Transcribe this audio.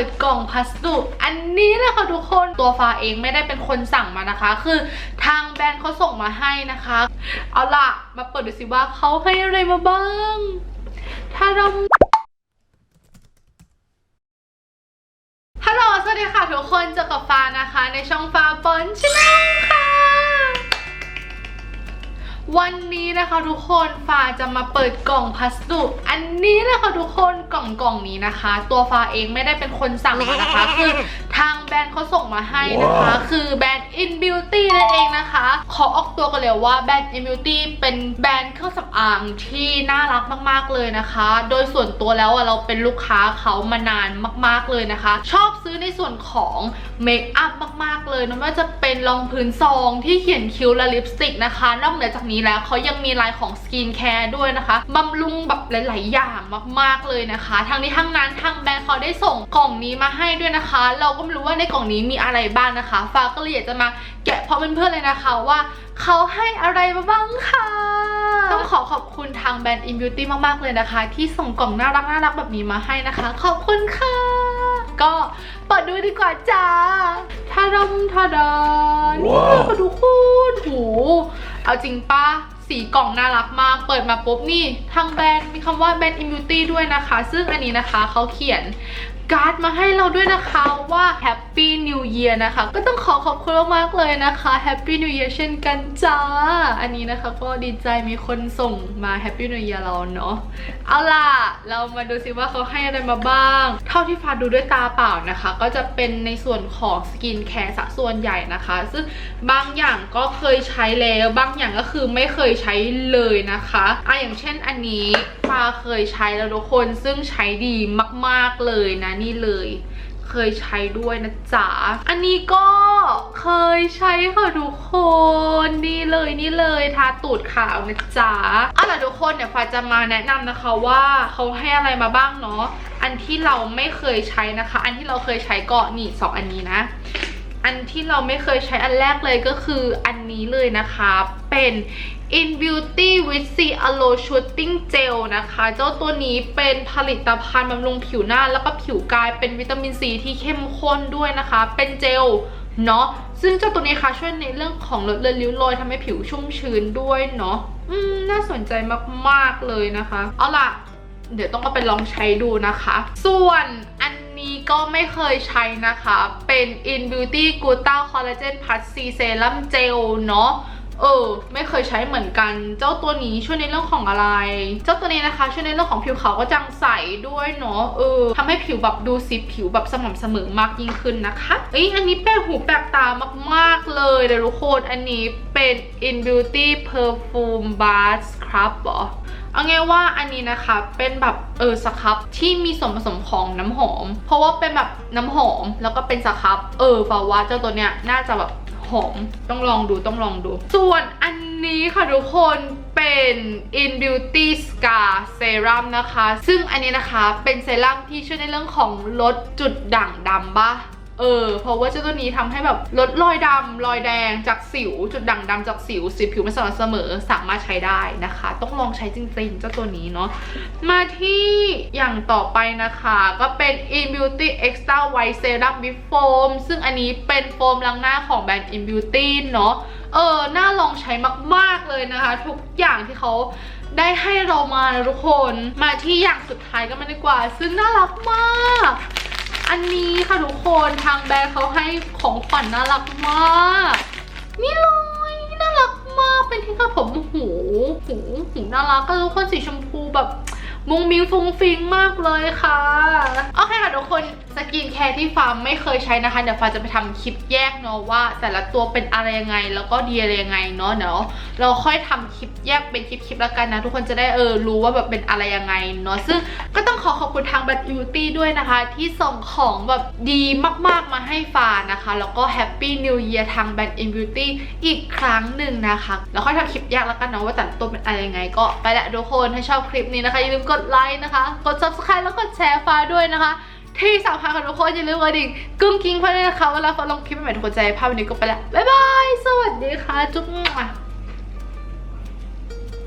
ิดกล่องพัสดุอันนี้เลยค่ะทุกคนตัวฟ้าเองไม่ได้เป็นคนสั่งมานะคะ คือทางแบรนด์เขาส่งมาให้นะคะ เอาล่ะ มาเปิดดูสิว่าเขาให้อะไรมาบ้าง ถ้าเราฮัลโหลสวัสดีค่ะทุกคนเจอกับฟ้านะคะ ในช่องฟ้าปอนชินะ วันนี้นะคะทุกคนฟ้าจะมาเปิดกล่องพัสดุอันนี้เลยค่ะทุกคนกล่องกล่องนี้นะคะ ตัวฟ้าเองไม่ได้เป็นคนสั่งมานะคะ คือทางแบรนด์เขาส่งมาให้นะคะ คือแบรนด์ In Beauty นั่นเองนะคะ ขอออกตัวกันเลยว่าแบรนด์ In Beauty เป็นแบรนด์เครื่องสำอางที่น่ารักมาก ๆเลยนะคะ โดยส่วนตัวแล้วอะเราเป็นลูกค้าเขามานานมาก ๆเลยนะคะ ชอบซื้อในส่วนของเมคอัพมากๆเลยนะไม่ว่าจะเป็นรองพื้นซองที่เขียนคิ้วและลิปสติกนะคะนอกเหนือจากนี้แล้วเขายังมีลายของสกินแคร์ด้วยนะคะบำรุงแบบหลาย ๆ อย่างมากๆเลยนะคะทั้งนี้ทั้งนั้นทางแบรนด์เขาได้ส่งกล่องนี้มาให้ด้วยนะคะ เราก็ไม่รู้ว่าในกล่องนี้มีอะไรบ้างนะคะฟ้าก็เลยอยากจะมาแกะพร้อมเพื่อนๆเลยนะคะว่าเขาให้อะไรมาบ้างค่ะ ต้องขอขอบคุณทางแบรนด์ In Beauty มากๆเลยนะคะ ที่ส่งกล่องน่ารักน่ารักแบบนี้มาให้นะคะ ขอบคุณค่ะ ก็เปิดดูดีกว่าจ้าทาดมทาดานี่ค่ะทุกคนโห เอาจริงป้าสีกล่องน่ารักมาก เปิดมาปุ๊บนี่ ทางแบรนด์มีคำว่าแบรนด์อิมมูตี้ด้วยนะคะ ซึ่งอันนี้นะคะเขาเขียนการ์ดมาให้เราด้วยนะคะว่า Happy Year นะคะ ก็ต้องขอขอบคุณมากๆเลยนะคะ Happy New Year เช่นกันจ้า อันนี้นะคะก็ดีใจมีคนส่งมา Happy New Year เราเนาะเอาล่ะ เรามาดูซิว่าเขาให้อะไรมาบ้าง เท่าที่ฟ้าดูด้วยตาเปล่านะคะ ก็จะเป็นในส่วนของสกินแคร์สะส่วนใหญ่นะคะ ซึ่งบางอย่างก็เคยใช้แล้ว บางอย่างก็คือไม่เคยใช้เลยนะคะอะอย่างเช่นอันนี้ฟ้าเคยใช้แล้วทุกคนซึ่งใช้ดีมาก ๆเลยนะนี่เลย เคยใช้ด้วยนะจ๊ะ อันนี้ก็เคยใช้ค่ะทุกคนนี่เลยนี่เลยทาตูดขาวนะจ๊ะเอาล่ะทุกคนเดี๋ยวฟ้าจะมาแนะนำนะคะว่าเขาให้อะไรมาบ้างเนาะอันที่เราไม่เคยใช้นะคะ อันที่เราเคยใช้ก็นี่สองอันนี้นะ อันที่เราไม่เคยใช้อันแรกเลยก็คืออันนี้เลยนะคะ เป็น In Beauty with C Aloe Shooting Gel นะคะ เจ้าตัวนี้เป็นผลิตภัณฑ์บำรุงผิวหน้าแล้วก็ผิวกายเป็นวิตามินซีที่เข้มข้นด้วยนะคะ เป็นเจลเนาะซึ่งเจ้าตัวนี้ค่ะช่วยในเรื่องของลดเลือนริ้วรอยทำให้ผิวชุ่มชื้นด้วยเนาะอืมน่าสนใจมากๆเลยนะคะ เอาล่ะ เดี๋ยวต้องเอาไปลองใช้ดูนะคะ ส่วน นี้ก็ไม่เคยใช้นะคะ เป็น In Beauty g u t a Collagen Plus C Serum Gel เนาะ เออ ไม่เคยใช้เหมือนกัน เจ้าตัวนี้ช่วยในเรื่องของอะไร เจ้าตัวนี้นะคะ ช่วยในเรื่องของผิวขาวก็จังใสด้วยเนาะเออทำให้ผิวแบบดูซิผิวแบบสม่ำเสมอมากยิ่งขึ้นนะคะเอ้ยอันนี้แปลกหูแปลกตามากๆเลยเดี๋ยวทุกคนอันนี้เป็น In Beauty Perfume Bar Scrub เหรอเอาไงว่าอันนี้นะคะเป็นแบบเออสครับที่มีส่วนผสมของน้ำหอม เพราะว่าเป็นแบบน้ำหอมแล้วก็เป็นสครับเออฟาว่าเจ้าตัวเนี้ยน่าจะแบบ หอม ต้องลองดูต้องลองดู ส่วนอันนี้ค่ะทุกคนเป็น In Beauty Scar Serum นะคะ ซึ่งอันนี้นะคะเป็นเซรั่มที่ช่วยในเรื่องของลดจุดด่างดำบ้า เออ เพราะว่าเจ้าตัวนี้ทำให้แบบลดรอยดำรอยแดงจากสิว จุดด่างดำจากสิวสีผิวไม่สม่ำเสมอสามารถใช้ได้นะคะ ต้องลองใช้จริงๆ เจ้าตัวนี้เนาะมาที่อย่างต่อไปนะคะ ก็เป็น In Beauty Extra White Serum with Foam ซึ่งอันนี้เป็นโฟมล้างหน้าของแบรนด์ In Beauty เนาะเออ น่าลองใช้มากๆเลยนะคะ ทุกอย่างที่เขาได้ให้เรามานะทุกคน มาที่อย่างสุดท้ายกันมาดีกว่า ซึ่งน่ารักมาก อันนี้ค่ะทุกคนทางแบรนด์เขาให้ของขวัญน่ารักมากนี่เลยน่ารักมากเป็นที่กระผมหูหูหูน่ารักก็ทุกคนสีชมพูแบบมุงมิงฟุ้งฟิงมากเลยค่ะโอเคค่ะทุกคน สกินแคร์ที่ฟาร์มไม่เคยใช้นะคะ เดี๋ยวฟาร์มจะไปทำคลิปแยกเนาะว่า แต่ละตัวเป็นอะไรยังไง แล้วก็ดีอะไรยังไงเนาะเดี๋ยวเราค่อยทำคลิปแยกเป็นคลิปๆแล้วกันนะ ทุกคนจะได้เออรู้ว่าแบบเป็นอะไรยังไงเนาะซึ่งก็ต้องขอขอบคุณทางแบทบิวตี้ด้วยนะคะ ที่ส่งของแบบดีมากๆมาให้ฟานะคะ แล้วก็แฮปปี้นิวเยียร์ทางแบรนด์อินบิวตี้อีกครั้งหนึ่งนะคะแล้วค่อยทำคลิปแยกแล้วกันเนาะว่าแต่ละตัวเป็นอะไรยังไง ก็ไปละทุกคนถ้าชอบคลิปนี้นะคะอย่าลืมกดไลค์นะคะ กด subscribe แล้วกดแชร์ฟาด้วยนะคะ ที่สำคัญค่ะทุกคนอย่าลืมกระดิ่งกุ้งกิ้งเพื่อนนะคะเวลาฟ้าลงคลิปใหม่ทุกคนจะได้ภาพวันนี้ก็ไปละบ๊ายบาย สวัสดีค่ะ จุ๊บ